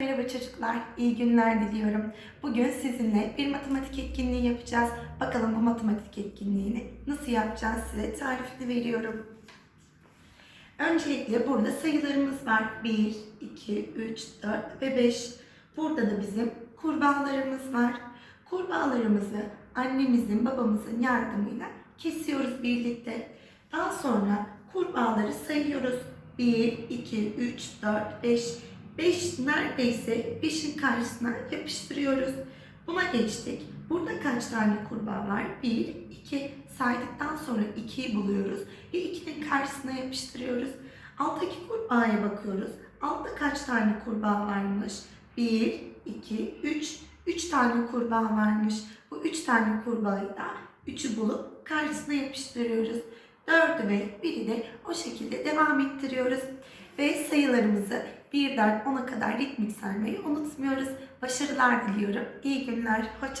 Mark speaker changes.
Speaker 1: Merhaba çocuklar, iyi günler diliyorum. Bugün sizinle bir matematik etkinliği yapacağız. Bakalım bu matematik etkinliğini nasıl yapacağız size tarifini veriyorum. Öncelikle burada sayılarımız var. 1, 2, 3, 4 ve 5. Burada da bizim kurbağalarımız var. Kurbağalarımızı annemizin, babamızın yardımıyla kesiyoruz birlikte. Daha sonra kurbağaları sayıyoruz. 1, 2, 3, 4, 5. 5 neredeyse 5'in karşısına yapıştırıyoruz. Buna geçtik. Burada kaç tane kurbağa var? 1, 2 saydıktan sonra 2'yi buluyoruz ve 2'nin karşısına yapıştırıyoruz. Alttaki kurbağaya bakıyoruz. Altta kaç tane kurbağa varmış? 1, 2, 3. 3 tane kurbağa varmış. Bu 3 tane kurbağayı da 3'ü bulup karşısına yapıştırıyoruz. 4'ü ve 1'i de o şekilde devam ettiriyoruz. Ve sayılarımızı birden 10'a kadar ritmik saymayı unutmuyoruz. Başarılar diliyorum. İyi günler. Hoşça